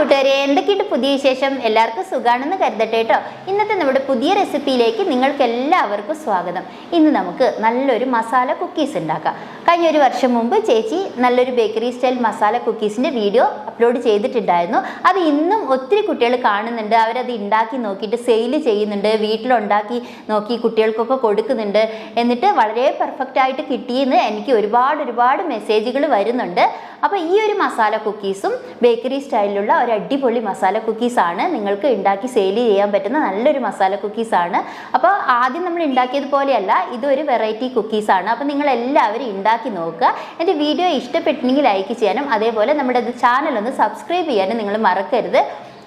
കൂട്ടുകാരെ എന്തൊക്കെയുണ്ട് പുതിയ വിശേഷം? എല്ലാവർക്കും സുഖാണെന്ന് കരുതട്ടെ കേട്ടോ. ഇന്നത്തെ നമ്മുടെ പുതിയ റെസിപ്പിയിലേക്ക് നിങ്ങൾക്ക് എല്ലാവർക്കും സ്വാഗതം. ഇന്ന് നമുക്ക് നല്ലൊരു മസാല കുക്കീസ് ഉണ്ടാക്കാം. കഴിഞ്ഞ ഒരു വർഷം മുമ്പ് ചേച്ചി നല്ലൊരു ബേക്കറി സ്റ്റൈൽ മസാല കുക്കീസിന്റെ വീഡിയോ അപ്ലോഡ് ചെയ്തിട്ടുണ്ടായിരുന്നു. അത് ഇന്നും ഒത്തിരി കുട്ടികൾ കാണുന്നുണ്ട്. അവരത് ഉണ്ടാക്കി നോക്കിയിട്ട് സെയിൽ ചെയ്യുന്നുണ്ട്. വീട്ടിലുണ്ടാക്കി നോക്കി കുട്ടികൾക്കൊക്കെ കൊടുക്കുന്നുണ്ട്. എന്നിട്ട് വളരെ പെർഫെക്റ്റ് ആയിട്ട് കിട്ടിയെന്ന് എനിക്ക് ഒരുപാട് ഒരുപാട് മെസ്സേജുകൾ വരുന്നുണ്ട്. അപ്പോൾ ഈ ഒരു മസാല കുക്കീസും ബേക്കറി സ്റ്റൈലിലുള്ള അടിപൊളി മസാല കുക്കീസാണ് നിങ്ങൾക്ക് ഉണ്ടാക്കി സെയിൽ ചെയ്യാൻ പറ്റുന്ന നല്ലൊരു മസാല കുക്കീസാണ് അപ്പോൾ ആദ്യം നമ്മൾ ഉണ്ടാക്കിയത് പോലെയല്ല ഇതൊരു വെറൈറ്റി കുക്കീസാണ് അപ്പോൾ നിങ്ങൾ എല്ലാവരും ഉണ്ടാക്കി നോക്കുക. എന്റെ വീഡിയോ ഇഷ്ടപ്പെട്ടിട്ടുണ്ടെങ്കിൽ ലൈക്ക് ചെയ്യാനും അതേപോലെ നമ്മുടെ ചാനൽ ഒന്ന് സബ്സ്ക്രൈബ് ചെയ്യാനും നിങ്ങൾ മറക്കരുത്.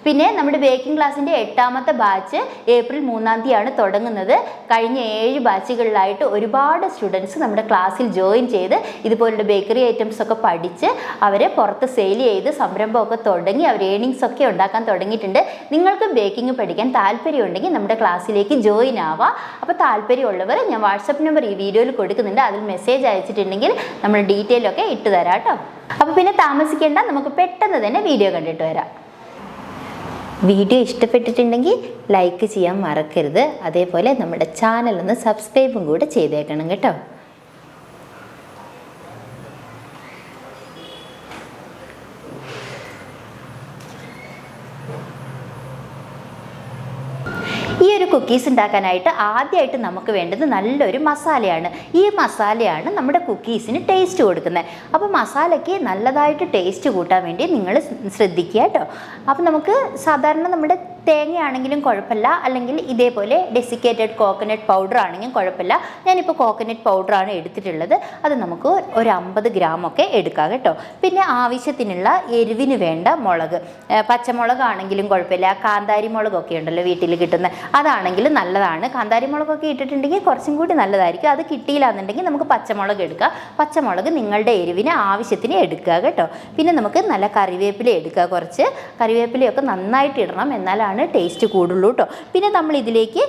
പിന്നെ നമ്മുടെ ബേക്കിംഗ് ക്ലാസ്സിന്റെ എട്ടാമത്തെ ബാച്ച് ഏപ്രിൽ മൂന്നാം തീയതിയാണ് തുടങ്ങുന്നത്. കഴിഞ്ഞ ഏഴ് ബാച്ചുകളിലായിട്ട് ഒരുപാട് സ്റ്റുഡൻസ് നമ്മുടെ ക്ലാസ്സിൽ ജോയിൻ ചെയ്ത് ഇതുപോലുള്ള ബേക്കറി ഐറ്റംസ് ഒക്കെ പഠിച്ച് അവരെ പുറത്ത് സെയിൽ ചെയ്ത് സംരംഭമൊക്കെ തുടങ്ങി അവർ ഏണിങ്സ് ഒക്കെ ഉണ്ടാക്കാൻ തുടങ്ങിയിട്ടുണ്ട്. നിങ്ങൾക്ക് ബേക്കിംഗ് പഠിക്കാൻ താല്പര്യമുണ്ടെങ്കിൽ നമ്മുടെ ക്ലാസ്സിലേക്ക് ജോയിൻ ആവാം. അപ്പോൾ താല്പര്യമുള്ളവർ ഞാൻ വാട്സപ്പ് നമ്പർ ഈ വീഡിയോയിൽ കൊടുക്കുന്നുണ്ട്. അതിൽ മെസ്സേജ് അയച്ചിട്ടുണ്ടെങ്കിൽ നമ്മൾ ഡീറ്റെയിൽ ഒക്കെ ഇട്ട് തരാം കേട്ടോ. അപ്പോൾ പിന്നെ താമസിക്കേണ്ട നമുക്ക് പെട്ടെന്ന് തന്നെ വീഡിയോ കണ്ടിട്ട് വരാം. വീഡിയോ ഇഷ്ടപ്പെട്ടിട്ടുണ്ടെങ്കിൽ ലൈക്ക് ചെയ്യാൻ മറക്കരുത്. അതേപോലെ നമ്മുടെ ചാനലൊന്ന് സബ്സ്ക്രൈബും കൂടെ ചെയ്തേക്കണം കേട്ടോ. ഈ ഒരു കുക്കീസ് ഉണ്ടാക്കാനായിട്ട് ആദ്യമായിട്ട് നമുക്ക് വേണ്ടത് നല്ലൊരു മസാലയാണ്. ഈ മസാലയാണ് നമ്മുടെ കുക്കീസിന് ടേസ്റ്റ് കൊടുക്കുന്നത്. അപ്പോൾ മസാലയ്ക്ക് നല്ലതായിട്ട് ടേസ്റ്റ് കൂട്ടാൻ വേണ്ടി നിങ്ങൾ ശ്രദ്ധിക്കുക കേട്ടോ. അപ്പോൾ നമുക്ക് സാധാരണ നമ്മുടെ തേങ്ങയാണെങ്കിലും കുഴപ്പമില്ല. അല്ലെങ്കിൽ ഇതേപോലെ ഡെസിക്കേറ്റഡ് കോക്കനട്ട് പൗഡർ ആണെങ്കിലും കുഴപ്പമില്ല. ഞാനിപ്പോൾ കോക്കനട്ട് പൗഡറാണ് എടുത്തിട്ടുള്ളത്. അത് നമുക്ക് ഒരു അമ്പത് ഗ്രാമൊക്കെ എടുക്കാം കേട്ടോ. പിന്നെ ആവശ്യത്തിനുള്ള എരിവിന് വേണ്ട മുളക്. പച്ചമുളക് ആണെങ്കിലും കുഴപ്പമില്ല. കാന്താരി മുളകൊക്കെ ഉണ്ടല്ലോ വീട്ടിൽ കിട്ടുന്ന. അതാണെങ്കിലും നല്ലതാണ്. കാന്താരി മുളകൊക്കെ ഇട്ടിട്ടുണ്ടെങ്കിൽ കുറച്ചും കൂടി നല്ലതായിരിക്കും. അത് കിട്ടിയില്ല എന്നുണ്ടെങ്കിൽ നമുക്ക് പച്ചമുളക് എടുക്കുക പച്ചമുളക് നിങ്ങളുടെ എരിവിന് ആവശ്യത്തിന് എടുക്കുക കേട്ടോ. പിന്നെ നമുക്ക് നല്ല കറിവേപ്പില എടുക്കുക കുറച്ച്. കറിവേപ്പിലയൊക്കെ നന്നായിട്ട് ഇടണം. എന്നാലാണ് ടേസ്റ്റ് കൂടുള്ളൂ കേട്ടോ പിന്നെ നമ്മൾ ഇതിലേക്ക്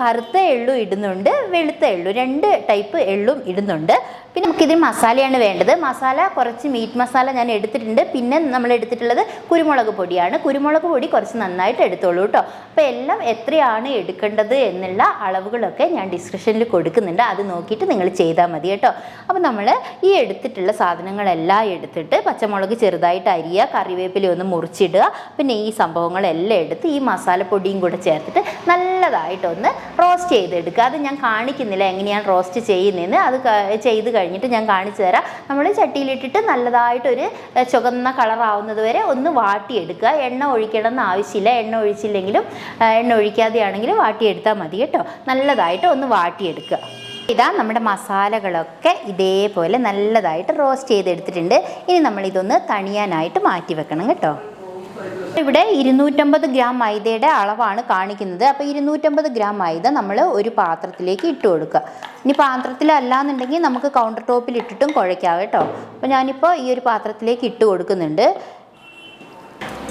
കറുത്ത എള്ളും ഇടുന്നുണ്ട് വെളുത്ത എള്ളും രണ്ട് ടൈപ്പ് എള്ളും ഇടുന്നുണ്ട്. പിന്നെ നമുക്കിതിന് മസാലയാണ് വേണ്ടത്. മസാല കുറച്ച് മീറ്റ് മസാല ഞാൻ എടുത്തിട്ടുണ്ട്. പിന്നെ നമ്മൾ എടുത്തിട്ടുള്ളത് കുരുമുളക് പൊടിയാണ്. കുരുമുളക് പൊടി കുറച്ച് നന്നായിട്ട് എടുത്തോളൂ കേട്ടോ അപ്പോൾ എല്ലാം എത്രയാണ് എടുക്കേണ്ടത് എന്നുള്ള അളവുകളൊക്കെ ഞാൻ ഡിസ്ക്രിപ്ഷനിൽ കൊടുക്കുന്നുണ്ട്. അത് നോക്കിയിട്ട് നിങ്ങൾ ചെയ്താൽ മതി കേട്ടോ. അപ്പോൾ നമ്മൾ ഈ എടുത്തിട്ടുള്ള സാധനങ്ങളെല്ലാം എടുത്തിട്ട് പച്ചമുളക് ചെറുതായിട്ട് അരിയുക കറിവേപ്പില ഒന്ന് മുറിച്ചിടുക പിന്നെ ഈ സംഭവങ്ങളെല്ലാം എടുത്ത് ഈ മസാലപ്പൊടിയും കൂടെ ചേർത്തിട്ട് നല്ലതായിട്ടൊന്ന് റോസ്റ്റ് ചെയ്തെടുക്കുക. അത് ഞാൻ കാണിക്കുന്നില്ല എങ്ങനെയാണ് റോസ്റ്റ് ചെയ്യുന്നതെന്ന്. അത് ചെയ്ത് കഴിഞ്ഞിട്ട് ഞാൻ കാണിച്ചു തരാം. നമ്മൾ ചട്ടിയിലിട്ടിട്ട് നല്ലതായിട്ടൊരു ചുവന്ന കളറാവുന്നത് വരെ ഒന്ന് വാട്ടിയെടുക്കുക. എണ്ണ ഒഴിക്കണം എന്ന് ആവശ്യമില്ല. എണ്ണ ഒഴിച്ചില്ലെങ്കിലും എണ്ണ ഒഴിക്കാതെയാണെങ്കിലും വാട്ടിയെടുത്താൽ മതി കേട്ടോ. നല്ലതായിട്ട് ഒന്ന് വാട്ടിയെടുക്കുക. ഇതാ നമ്മുടെ മസാലകളൊക്കെ ഇതേപോലെ നല്ലതായിട്ട് റോസ്റ്റ് ചെയ്തെടുത്തിട്ടുണ്ട്. ഇനി നമ്മളിതൊന്ന് തണിയാനായിട്ട് മാറ്റി വെക്കണം കേട്ടോ. ഇവിടെ ഇരുന്നൂറ്റമ്പത് ഗ്രാം മൈദയുടെ അളവാണ് കാണിക്കുന്നത്. അപ്പോൾ ഇരുന്നൂറ്റമ്പത് ഗ്രാം മൈദ നമ്മൾ ഒരു പാത്രത്തിലേക്ക് ഇട്ട് കൊടുക്കുക. ഇനി പാത്രത്തിലല്ലാന്നുണ്ടെങ്കിൽ നമുക്ക് കൗണ്ടർ ടോപ്പിൽ ഇട്ടിട്ടും കുഴയ്ക്കാം കേട്ടോ. അപ്പോൾ ഞാനിപ്പോൾ ഈ ഒരു പാത്രത്തിലേക്ക് ഇട്ട് കൊടുക്കുന്നുണ്ട്.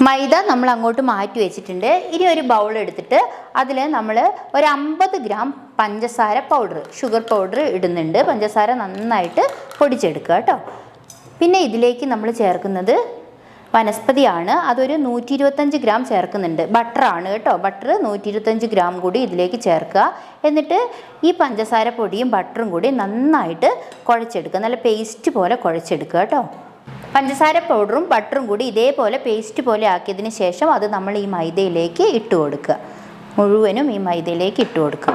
മൈദ നമ്മൾ അങ്ങോട്ട് മാറ്റി വെച്ചിട്ടുണ്ട്. ഇനി ഒരു ബൗൾ എടുത്തിട്ട് അതിൽ നമ്മൾ ഒരു അമ്പത് ഗ്രാം പഞ്ചസാര പൗഡർ ഷുഗർ പൗഡർ ഇടുന്നുണ്ട്. പഞ്ചസാര നന്നായിട്ട് പൊടിച്ചെടുക്കുക കേട്ടോ. പിന്നെ ഇതിലേക്ക് നമ്മൾ ചേർക്കുന്നത് വനസ്പതിയാണ്. അതൊരു നൂറ്റി ഇരുപത്തഞ്ച് ഗ്രാം ചേർക്കുന്നുണ്ട്. ബട്ടറാണ് കേട്ടോ. ബട്ടർ നൂറ്റി ഇരുപത്തഞ്ച് ഗ്രാം കൂടി ഇതിലേക്ക് ചേർക്കുക. എന്നിട്ട് ഈ പഞ്ചസാര പൊടിയും ബട്ടറും കൂടി നന്നായിട്ട് കുഴച്ചെടുക്കുക. നല്ല പേസ്റ്റ് പോലെ കുഴച്ചെടുക്കുക കേട്ടോ. പഞ്ചസാര പൗഡറും ബട്ടറും കൂടി ഇതേപോലെ പേസ്റ്റ് പോലെ ആക്കിയതിന് ശേഷം അത് നമ്മൾ ഈ മൈദയിലേക്ക് ഇട്ട് കൊടുക്കുക. മുഴുവനും ഈ മൈദയിലേക്ക് ഇട്ട് കൊടുക്കുക.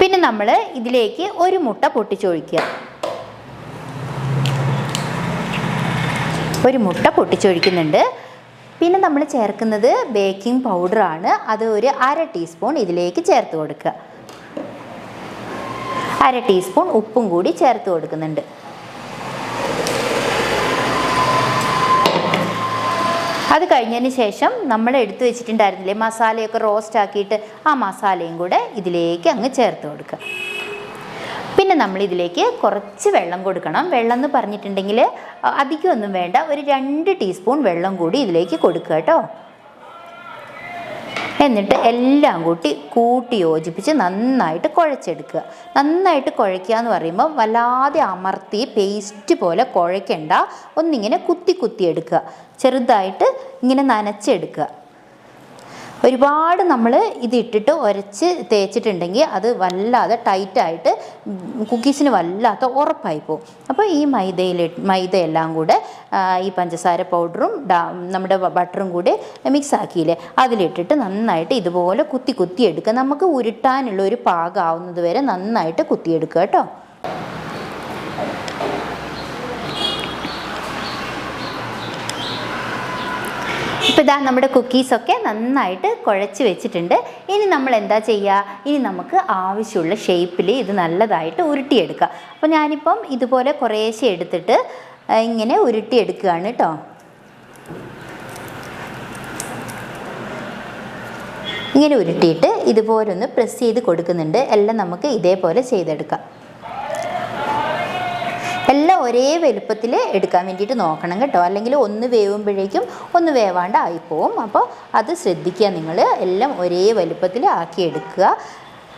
പിന്നെ നമ്മൾ ഇതിലേക്ക് ഒരു മുട്ട പൊട്ടിച്ചൊഴിക്കുക. ഒരു മുട്ട പൊട്ടിച്ചൊഴിക്കുന്നുണ്ട്. പിന്നെ നമ്മൾ ചേർക്കുന്നത് ബേക്കിംഗ് പൗഡറാണ് അത് ഒരു അര ടീസ്പൂൺ ഇതിലേക്ക് ചേർത്ത് കൊടുക്കുക. അര ടീസ്പൂൺ ഉപ്പും കൂടി ചേർത്ത് കൊടുക്കുന്നുണ്ട്. അത് കഴിഞ്ഞതിന് ശേഷം നമ്മൾ എടുത്തു വെച്ചിട്ടുണ്ടായിരുന്നില്ലേ മസാലയൊക്കെ റോസ്റ്റ് ആക്കിയിട്ട് ആ മസാലയും കൂടെ ഇതിലേക്ക് അങ്ങ് ചേർത്ത് കൊടുക്കുക. പിന്നെ നമ്മൾ ഇതിലേക്ക് കുറച്ച് വെള്ളം കൊടുക്കണം. വെള്ളം എന്ന് പറഞ്ഞിട്ടുണ്ടെങ്കിൽ അധികമൊന്നും വേണ്ട. ഒരു രണ്ട് ടീസ്പൂൺ വെള്ളം കൂടി ഇതിലേക്ക് കൊടുക്കുക കേട്ടോ. എന്നിട്ട് എല്ലാം കൂട്ടി കൂട്ടി യോജിപ്പിച്ച് നന്നായിട്ട് കുഴച്ചെടുക്കുക. നന്നായിട്ട് കുഴയ്ക്കുക എന്ന് പറയുമ്പോൾ വല്ലാതെ അമർത്തി പേസ്റ്റ് പോലെ കുഴയ്ക്കണ്ട. ഒന്നിങ്ങനെ കുത്തി കുത്തി എടുക്കുക. ചെറുതായിട്ട് ഇങ്ങനെ നനച്ചെടുക്കുക. ഒരുപാട് നമ്മൾ ഇത് ഇട്ടിട്ട് ഉരച്ച് തേച്ചിട്ടുണ്ടെങ്കിൽ അത് വല്ലാതെ ടൈറ്റായിട്ട് കുക്കീസിന് വല്ലാത്ത ഉറപ്പായി പോകും. അപ്പോൾ ഈ മൈദയിൽ മൈദ എല്ലാം കൂടെ ഈ പഞ്ചസാര പൗഡറും നമ്മുടെ ബട്ടറും കൂടി മിക്സ് ആക്കിയില്ലേ അതിലിട്ടിട്ട് നന്നായിട്ട് ഇതുപോലെ കുത്തി കുത്തി എടുക്കുക നമുക്ക് ഉരുട്ടാനുള്ള ഒരു പാകമാവുന്നത് വരെ നന്നായിട്ട് കുത്തിയെടുക്കുക കേട്ടോ. ഇപ്പോൾ ഇതാ നമ്മുടെ കുക്കീസൊക്കെ നന്നായിട്ട് കുഴച്ച് വെച്ചിട്ടുണ്ട്. ഇനി നമ്മൾ എന്താ ചെയ്യുക ഇനി നമുക്ക് ആവശ്യമുള്ള ഷേപ്പിൽ ഇത് നല്ലതായിട്ട് ഉരുട്ടിയെടുക്കുക അപ്പോൾ ഞാനിപ്പം ഇതുപോലെ കുറേശ്ശെ എടുത്തിട്ട് ഇങ്ങനെ ഉരുട്ടിയെടുക്കുകയാണ് കേട്ടോ ഇങ്ങനെ ഉരുട്ടിയിട്ട് ഇതുപോലെ ഒന്ന് പ്രസ് ചെയ്ത് കൊടുക്കുന്നുണ്ട്. എല്ലാം നമുക്ക് ഇതേപോലെ ചെയ്തെടുക്കാം. എല്ലാം ഒരേ വലുപ്പത്തിൽ എടുക്കാൻ വേണ്ടിയിട്ട് നോക്കണം കേട്ടോ. അല്ലെങ്കിൽ ഒന്ന് വേവുമ്പോഴേക്കും ഒന്ന് വേവാണ്ട് ആയിപ്പോവും അപ്പോൾ അത് ശ്രദ്ധിക്കുക നിങ്ങൾ. എല്ലാം ഒരേ വലുപ്പത്തിൽ ആക്കി എടുക്കുക.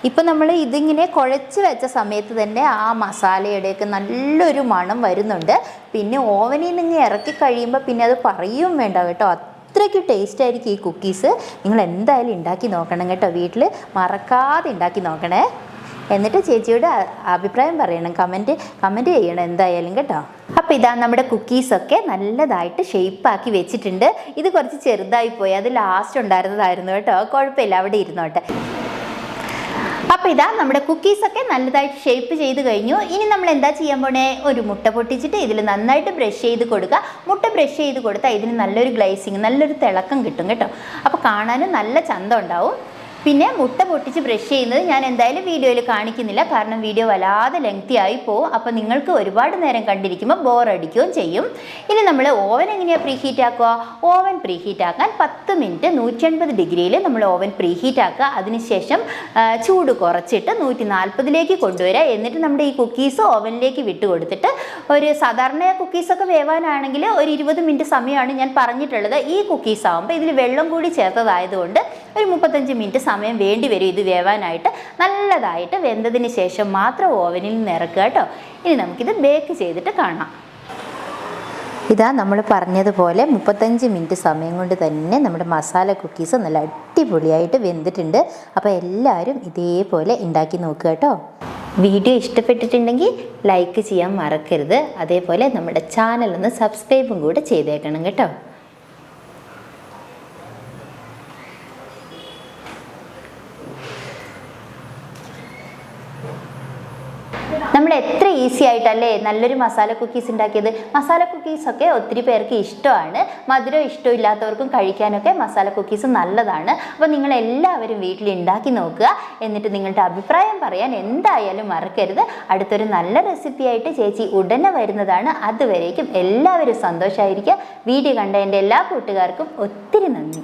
ഇപ്പം നമ്മൾ ഇതിങ്ങനെ കുഴച്ച് വെച്ച സമയത്ത് തന്നെ ആ മസാലയുടെയൊക്കെ നല്ലൊരു മണം വരുന്നുണ്ട്. പിന്നെ ഓവനിൽ നിന്ന് ഇറക്കി കഴിയുമ്പോൾ പിന്നെ അത് പറയും വേണ്ട കേട്ടോ. അത്രയ്ക്ക് ടേസ്റ്റ് ആയിരിക്കും ഈ കുക്കീസ് നിങ്ങൾ എന്തായാലും ഉണ്ടാക്കി നോക്കണം കേട്ടോ. വീട്ടിൽ മറക്കാതെ ഉണ്ടാക്കി നോക്കണേ. എന്നിട്ട് ചേച്ചിയുടെ അഭിപ്രായം പറയണം. കമന്റ് കമന്റ് ചെയ്യണം എന്തായാലും കേട്ടോ. അപ്പോൾ ഇതാ നമ്മുടെ കുക്കീസൊക്കെ നല്ലതായിട്ട് ഷേപ്പാക്കി വെച്ചിട്ടുണ്ട്. ഇത് കുറച്ച് ചെറുതായി പോയി. അത് ലാസ്റ്റ് ഉണ്ടായിരുന്നതായിരുന്നു കേട്ടോ. കുഴപ്പമില്ല അവിടെ ഇരുന്നോട്ടെ. അപ്പോൾ ഇതാ നമ്മുടെ കുക്കീസൊക്കെ നല്ലതായിട്ട് ഷേപ്പ് ചെയ്ത് കഴിഞ്ഞു. ഇനി നമ്മൾ എന്താ ചെയ്യാൻ പോണേ? ഒരു മുട്ട പൊട്ടിച്ചിട്ട് ഇതിൽ നന്നായിട്ട് ബ്രഷ് ചെയ്ത് കൊടുക്കുക. മുട്ട ബ്രഷ് ചെയ്ത് കൊടുത്താൽ ഇതിന് നല്ലൊരു ഗ്ലേസിങ് നല്ലൊരു തിളക്കം കിട്ടും കേട്ടോ. അപ്പോൾ കാണാനും നല്ല ചന്തം ഉണ്ടാവും. പിന്നെ മുട്ട പൊട്ടിച്ച് ബ്രഷ് ചെയ്യുന്നത് ഞാൻ എന്തായാലും വീഡിയോയിൽ കാണിക്കുന്നില്ല. കാരണം വീഡിയോ വല്ലാതെ ലെങ്തി ആയി പോകും അപ്പോൾ നിങ്ങൾക്ക് ഒരുപാട് നേരം കണ്ടിരിക്കുമ്പോൾ ബോർ അടിക്കുകയും ചെയ്യും. ഇനി നമ്മൾ ഓവൻ എങ്ങനെയാണ് പ്രീ ഹീറ്റ് ആക്കുക? ഓവൻ പ്രീ ഹീറ്റ് ആക്കാൻ പത്ത് മിനിറ്റ് നൂറ്റി എൺപത് ഡിഗ്രിയിൽ നമ്മൾ ഓവൻ പ്രീ ഹീറ്റ് ആക്കുക. അതിനുശേഷം ചൂട് കുറച്ചിട്ട് നൂറ്റി നാൽപ്പതിലേക്ക് കൊണ്ടുവരിക എന്നിട്ട് നമ്മുടെ ഈ കുക്കീസ് ഓവനിലേക്ക് വിട്ട് കൊടുത്തിട്ട് ഒരു സാധാരണ കുക്കീസൊക്കെ വേവാനാണെങ്കിൽ ഒരു ഇരുപത് മിനിറ്റ് സമയമാണ് ഞാൻ പറഞ്ഞിട്ടുള്ളത്. ഈ കുക്കീസ് ആകുമ്പോൾ ഇതിൽ വെള്ളം കൂടി ചേർത്തതായതുകൊണ്ട് ഒരു മുപ്പത്തഞ്ച് മിനിറ്റ് സമയം വേണ്ടി വരും ഇത് വേവാനായിട്ട്. നല്ലതായിട്ട് വെന്തതിന് ശേഷം മാത്രം ഓവനിൽ നിന്ന് ഇറക്കുക കേട്ടോ. ഇനി നമുക്കിത് ബേക്ക് ചെയ്തിട്ട് കാണാം. ഇതാ നമ്മൾ പറഞ്ഞതുപോലെ മുപ്പത്തഞ്ച് മിനിറ്റ് സമയം കൊണ്ട് തന്നെ നമ്മുടെ മസാല കുക്കീസ് നല്ല അടിപൊളിയായിട്ട് വെന്തിട്ടുണ്ട്. അപ്പോൾ എല്ലാവരും ഇതേപോലെ ഉണ്ടാക്കി നോക്കുക കേട്ടോ. വീഡിയോ ഇഷ്ടപ്പെട്ടിട്ടുണ്ടെങ്കിൽ ലൈക്ക് ചെയ്യാൻ മറക്കരുത്. അതേപോലെ നമ്മുടെ ചാനൽ ഒന്ന് സബ്സ്ക്രൈബും കൂടെ ചെയ്തേക്കണം കേട്ടോ. നമ്മൾ എത്ര ഈസി ആയിട്ടല്ലേ നല്ലൊരു മസാല കുക്കീസ് ഉണ്ടാക്കിയത്? മസാല കുക്കീസൊക്കെ ഒത്തിരി പേർക്ക് ഇഷ്ടമാണ്. മധുരം ഇഷ്ടമില്ലാത്തവർക്കും കഴിക്കാനൊക്കെ മസാല കുക്കീസ് നല്ലതാണ്. അപ്പോൾ നിങ്ങൾ എല്ലാവരും വീട്ടിൽ ഉണ്ടാക്കി നോക്കുക. എന്നിട്ട് നിങ്ങളുടെ അഭിപ്രായം പറയാൻ എന്തായാലും മറക്കരുത്. അടുത്തൊരു നല്ല റെസിപ്പി ആയിട്ട് ചേച്ചി ഉടനെ വരുന്നതാണ്. അതുവരേക്കും എല്ലാവരും സന്തോഷമായിരിക്കുക വീഡിയോ കണ്ട എന്റെ എല്ലാ കൂട്ടുകാർക്കും ഒത്തിരി നന്ദി.